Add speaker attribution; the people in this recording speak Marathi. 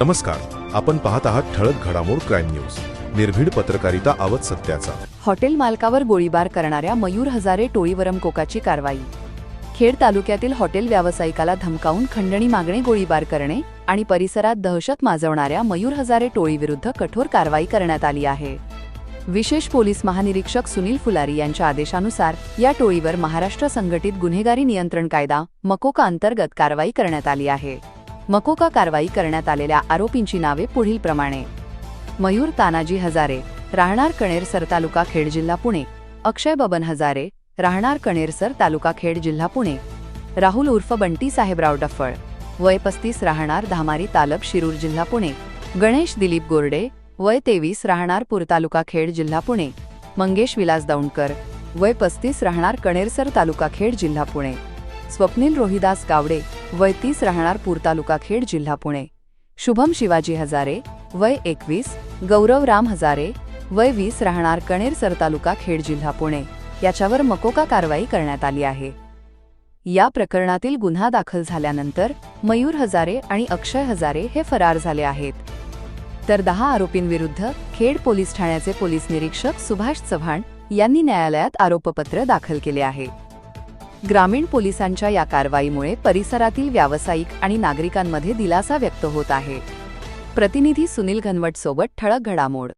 Speaker 1: नमस्कार आपण पाहत आहात ठळक घडामोड क्राईम न्यूज. निर्भीड पत्रकारिता आवत सत्याचा.
Speaker 2: हॉटेल मालकावर गोळीबार करणाऱ्या मयूर हजारे टोळीवरम कोकाची कारवाई. खेड तालुक्यातील हॉटेल व्यावसायिकाला धमकावून खंडणी मागणे गोळीबार करणे आणि परिसरात दहशत माजवणाऱ्या मयूर हजारे टोळीविरुद्ध कठोर कारवाई करण्यात आली आहे. विशेष पोलीस महानिरीक्षक सुनील फुलारी यांच्या आदेशानुसार या टोळीवर महाराष्ट्र संघटित गुन्हेगारी नियंत्रण कायदा मकोका अंतर्गत कारवाई करण्यात आली आहे. मकोका कारवाई करण्यात आलेल्या आरोपींची नावे पुढीलप्रमाणे मयूर तानाजी हजारे राहणार कणेरसर तालुका खेड जिल्हा पुणे. अक्षय बबन हजारे राहणार कणेरसर तालुका खेड जिल्हा पुणे. राहुल उर्फ बंटी साहेबराव डफळ. वय पस्तीस राहणार धामारी तालब शिरूर जिल्हा पुणे. गणेश दिलीप गोरडे वय तेवीस राहणार पूर तालुका खेड जिल्हा पुणे. मंगेश विलास दौंडकर वय पस्तीस राहणार कणेरसर तालुका खेड जिल्हा पुणे. स्वप्नील रोहिदास गावडे वय तीस राहणार पूर तालुका खेड जिल्हा पुणे. शुभम शिवाजी हजारे वय एकवीस गौरव राम हजारे वय वीस राहणार कणेरसर तालुका खेड जिल्हा पुणे. याच्यावर मकोका कारवाई करण्यात आली आहे. या प्रकरणातील गुन्हा दाखल झाल्यानंतर मयूर हजारे आणि अक्षय हजारे हे फरार झाले आहेत. तर दहा आरोपींविरुद्ध खेड पोलीस ठाण्याचे पोलीस निरीक्षक सुभाष चव्हाण यांनी न्यायालयात आरोपपत्र दाखल केले आहे. ग्रामीण पोलिसांच्या या कारवाईमुळे परिसरातील व्यावसायिक आणि नागरिकांमध्ये दिलासा व्यक्त होत आहे. प्रतिनिधी सुनील घनवट सोबत ठळक घडामोड.